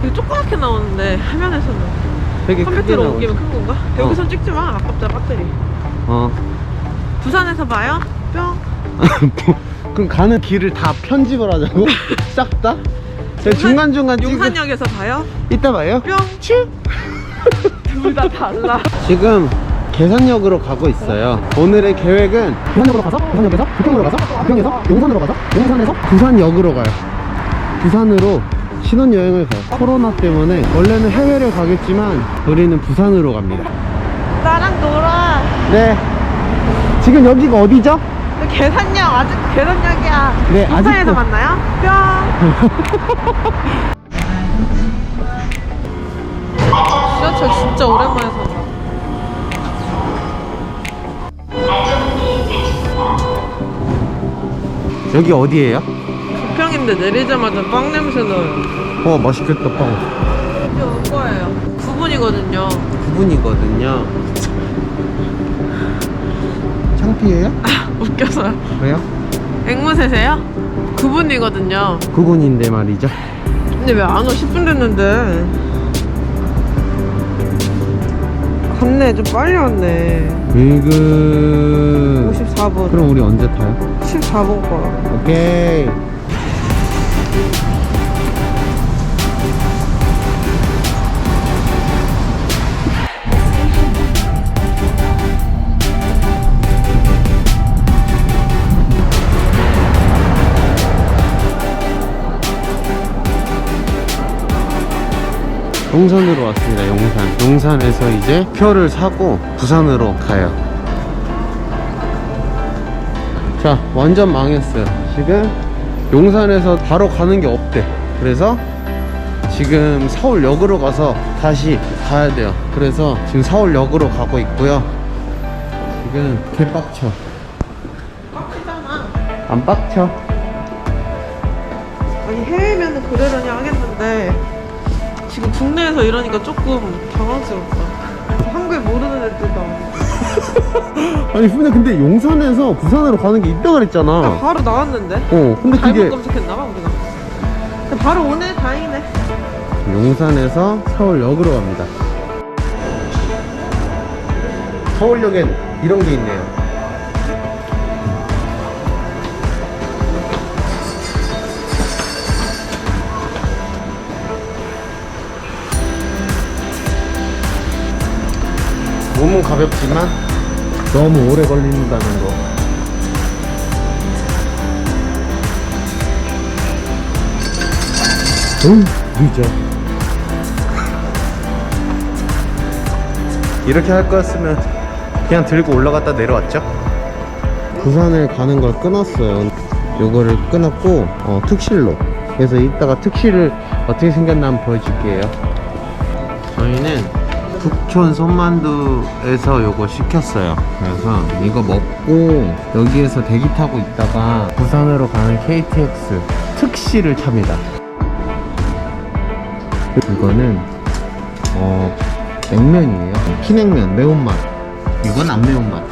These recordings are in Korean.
되게 조그맣게 나오는데 화면에서는 되게 크게 컴퓨터로 나오죠. 옮기면 큰 건가? 여기선 찍지 마 아깝다 배터리. 어. 부산에서 봐요. 뿅. 뭐, 그럼 가는 길을 다 편집을 하자고? 싹 다? 제가 중간중간 찍은 용산역에서 봐요. 이따 봐요? 뿅. 둘다 달라. 지금 계산역으로 가고 있어요. 오늘의 계획은 부산역으로 가서 부산역에서 부평으로 가서 부평에서 용산으로 가서 용산에서? 부산역으로 가요. 부산으로 신혼여행을 가요. 코로나 때문에 원래는 해외를 가겠지만 우리는 부산으로 갑니다. 나랑 놀아. 네. 지금 여기가 어디죠? 계산역 아직 계산역이야. 네, 아직도- 만나요? 뿅. 지하철 진짜 오랜만에 타다. 여기 어디예요? 부평인데 내리자마자 빵 냄새 나요. 어 맛있겠다 빵. 이제 올 거예요. 9분이거든요. 9분이거든요. 창피해요? 웃겨서요 왜요? 앵무새세요? 9분이거든요. 9분인데 말이죠. 근데 왜 안 와? 10분 됐는데. 갔네. 좀 빨리 왔네. 으그. 54분. 그럼 우리 언제 타요? 14분 거라 오케이 용산으로 왔습니다 용산. 용산에서 이제 표를 사고 부산으로 가요. 자 완전 망했어요. 지금 용산에서 바로 가는 게 없대. 그래서 지금 서울역으로 가서 다시 가야 돼요. 그래서 지금 서울역으로 가고 있고요. 지금 개빡쳐. 빡치잖아 안 빡쳐? 아니 해외면은 그러려니 하겠는데 지금 국내에서 이러니까 조금 당황스럽다. 한국에 모르는 애들도 아니 근데 근데 용산에서 부산으로 가는 게 있다 그랬잖아. 바로 나왔는데? 어 근데 잘못 그게 검색했나봐 우리가. 근데 바로 오네? 다행이네. 용산에서 서울역으로 갑니다. 서울역엔 이런 게 있네요. 가볍지만 너무 오래 걸린다는 거. 응, 늦어. 이렇게 할 거였으면 그냥 들고 올라갔다 내려왔죠? 부산을 가는 걸 끊었어요. 요거를 끊었고, 어, 특실로. 그래서 이따가 특실을 어떻게 생겼나 한번 보여줄게요. 저희는 북촌 손만두에서 요거 시켰어요. 그래서 이거 먹고 여기에서 대기 타고 있다가 부산으로 가는 KTX 특실을 탑니다. 이거는 어 냉면이에요. 피냉면 매운맛. 이건 안 매운맛.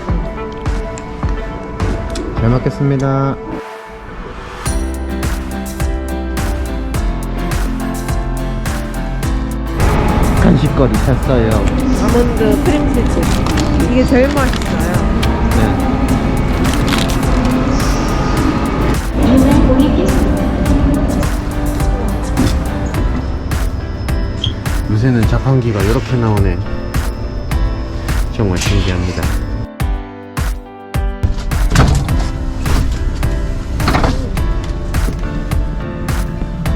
잘 먹겠습니다. 간식거리 샀어요. 아몬드 크림치즈 이게 제일 맛있어요 네. 요새는 자판기가 이렇게 나오네. 정말 신기합니다.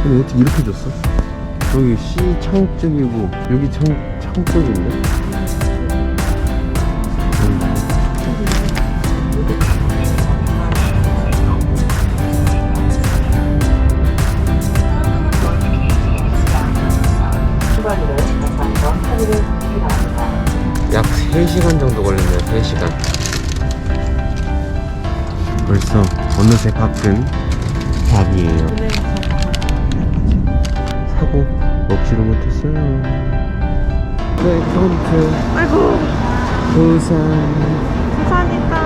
근데 어떻게 이렇게 줬어? 여기 C 창 쪽이고 여기 창, 창 쪽인데? 약 3시간 정도 걸렸네요 3시간. 벌써 어느새 밖은 밤이에요. 사고 먹지를 못했어요 웰컴 아이고 투 부산 부산이다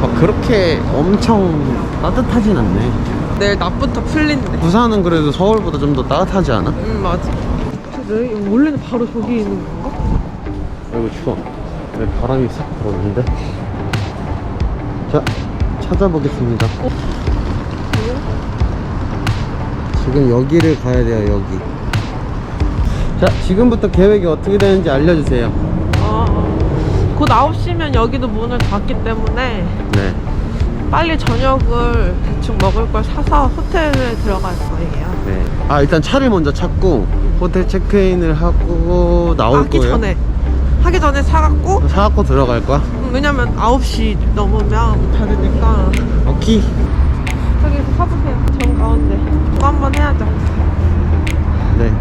막 그렇게 엄청 따뜻하진 않네 내일 낮부터 풀린대. 부산은 그래도 서울보다 좀 더 따뜻하지 않아? 응 맞아. 그래? 원래는 바로 저기 있는 건가? 아이고 추워 네, 바람이 싹 들어오는데 자 찾아보겠습니다 지금 여기를 가야 돼요 여기. 자 지금부터 계획이 어떻게 되는지 알려주세요. 아, 곧 9시면 여기도 문을 닫기 때문에 네. 빨리 저녁을 대충 먹을 걸 사서 호텔에 들어갈 거예요. 네. 아 일단 차를 먼저 찾고 호텔 체크인을 하고 나올 하기 거예요? 전에. 하기 전에 사갖고? 사갖고 들어갈 거야? 음, 왜냐면 9시 넘으면 닫으니까. 오케이 저기서 사보세요. 정 가운데 그거 한번 해야죠. 네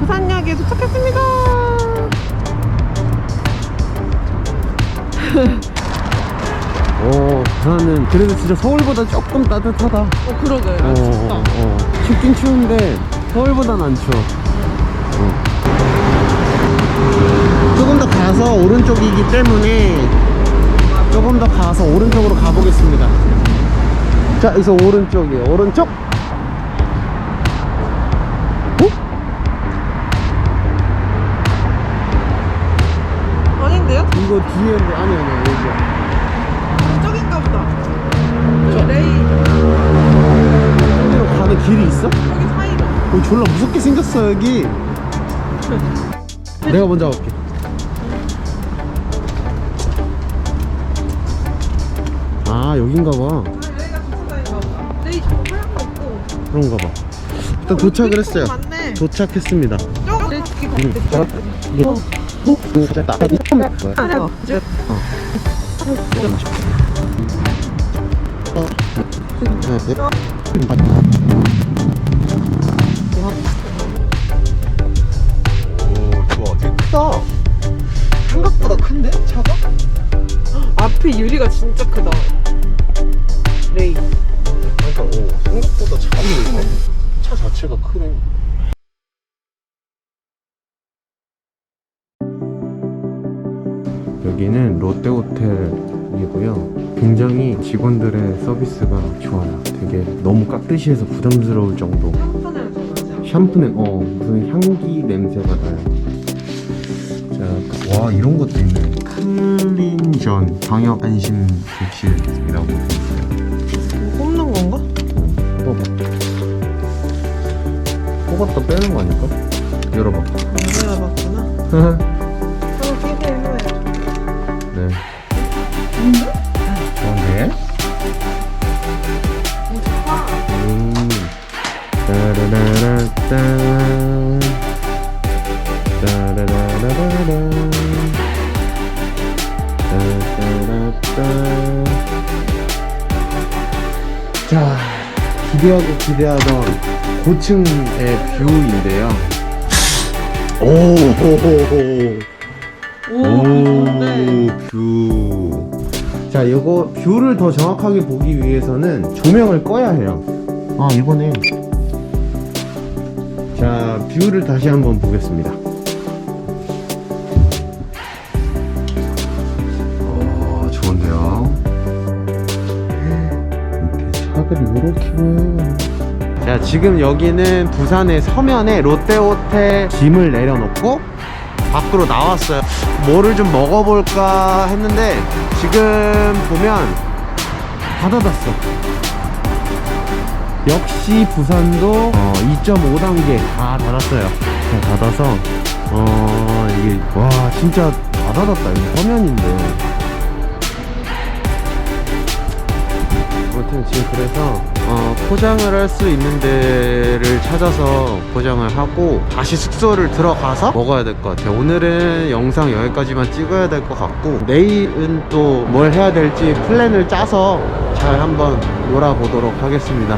부산역에 도착했습니다. 오, 부산은 그래도 진짜 서울보다 조금 따뜻하다. 어 그러게. 어, 아, 춥다. 어. 춥긴 추운데 서울보단 안 추워. 어. 조금 더 가서 오른쪽이기 때문에 조금 더 가서 오른쪽으로 가보겠습니다. 자, 여기서 오른쪽이에요. 오른쪽. 어? 아닌데요? 이거 뒤에인데 아니 아니 여기야. 저긴가 보다. 저 레이 여기로 가는 길이 있어? 여기 사이로. 여기 졸라 무섭게 생겼어 여기. 내가 먼저 갈게. 아 여긴가 봐. 그런가 봐. 일단 도착을 했어요. 도착했습니다. 오, 좋아. 되게 크다. 생각보다 큰데? 차가? 앞에 유리가 진짜 크다. 자체가 크네. 여기는 롯데호텔이고요. 굉장히 직원들의 서비스가 좋아요. 되게 너무 깍듯이 해서 부담스러울 정도. 한판을 좋아하지. 샴푸 냄, 어, 무슨 향기 냄새가 나요. 자, 와, 이런 것도 있네. 클린전 방역 안심 객실이라고 뽑았다 빼는 거 아닐까? 열어봐. 안 열어봤구나. 한번 끼게 해봐요. 네. 좋은데? 음. 따라라라따. 따라라라라라. 따라라따. 자, 기대하고 기대하던 고층의 뷰인데요. 오, 오, 좋은데. 뷰. 자, 이거 뷰를 더 정확하게 보기 위해서는 조명을 꺼야 해요. 아, 이번에. 자, 뷰를 다시 한번 보겠습니다. 어, 좋은데요. 밑에 차들이 이렇게 보여요. 자, 지금 여기는 부산의 서면에 롯데호텔 짐을 내려놓고 밖으로 나왔어요. 뭐를 좀 먹어볼까 했는데 지금 보면 다 닫았어. 역시 부산도 2.5단계 다 닫았어요. 다 닫아서 어 이게 와 진짜 다 닫았다. 이거 서면인데. 아무튼 지금 그래서 어, 포장을 할 수 있는 데를 찾아서 포장을 하고 다시 숙소를 들어가서 먹어야 될 것 같아요. 오늘은 영상 여기까지만 찍어야 될 것 같고 내일은 또 뭘 해야 될지 플랜을 짜서 잘 한번 놀아보도록 하겠습니다